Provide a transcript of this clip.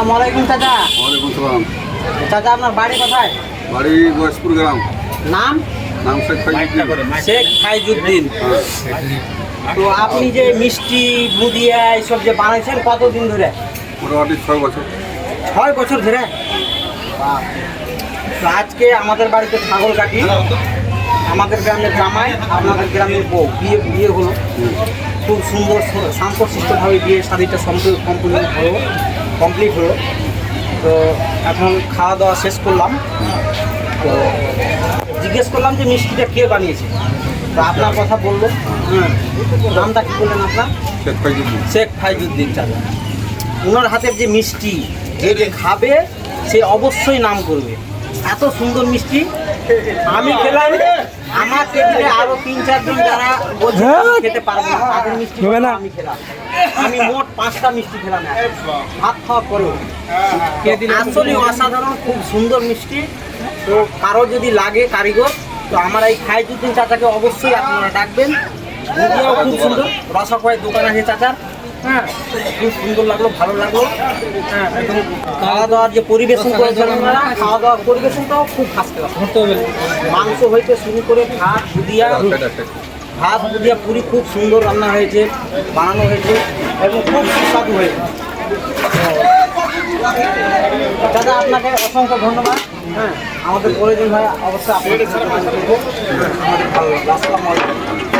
আসসালামাইকুম চাচা। ওয়ালাইকুম সালাম। চাচা আপনার বাড়ি কোথায়? বাড়ি গয়েশপুর গ্রাম। নাম? নাম শেখ ফাইজুদ্দিন। শেখ ফাইজুদ্দিন। হ্যাঁ। তো আপনি যে মিষ্টি বুদিয়া এইসব যে বানাইছেন কতদিন ধরে? মোটামুটি ছয় বছর। ছয় বছর ধরে? বাহ। তো আজকে আমাদের বাড়িতে ছাগল কাটি। আমাদের গ্রামের জামাই আপনাদের গ্রামের বউ। বিয়ে বিয়ে হলো। খুব সুন্দর শান্তশিষ্টভাবে বিয়ে শাড়িটা সম্পূর্ণ কমপ্লিট হলো। কমপ্লিট হলো। তো এখন খাওয়া দাওয়া শেষ করলাম। তো জিজ্ঞেস করলাম যে মিষ্টিটা কে বানিয়েছে? তো আপনার কথা বলল। হ্যাঁ। নামটা কী বললেন আপনার? শেখ ফাইজুদ্দিন শেখ ফাইজুদ্দিন চাচা। ওনার হাতের যে মিষ্টি যে যে খাবে সে অবশ্যই নাম করবে। এত সুন্দর মিষ্টি আমি খেলাম। আমার টেবিলে আরও তিন চারজন যারা বলছে আমি খেতে পারব না তাদের মিষ্টি না। আমি খেলাম। আমি মোট পাঁচটা মিষ্টি খেলাম ভাত খাওয়ার পরেও আসলে অসাধারণ খুব সুন্দর মিষ্টি। তো কারও যদি লাগে কারিগর তো আমার এই ফাইজুদ্দিন চাচাকে অবশ্যই আপনারা ডাকবেন। ভিডিও খুব সুন্দর। রসকয়ের দোকান আছে চাচার। হ্যাঁ। খুব সুন্দর লাগল ভালো লাগল। হ্যাঁ। খাওয়া দাওয়ার যে পরিবেশন করেছেন আপনারা খাওয়া দাওয়ার পরিবেশনটাও খুব ফার্স্ট ক্লাস মাংস হইতে শুরু করে ভাত বুদিয়া ভাত বুদিয়া পুরি খুব সুন্দর রান্না হয়েছে বানানো হয়েছে এবং খুব সুস্বাদু হয়েছে। দাদা আপনাকে অসংখ্য ধন্যবাদ। হ্যাঁ আমাদের প্রয়োজন হয় অবশ্যই আপনাদের। হ্যাঁ, আমাদের ভালো লাগল। আসসালামু আলাইকুম।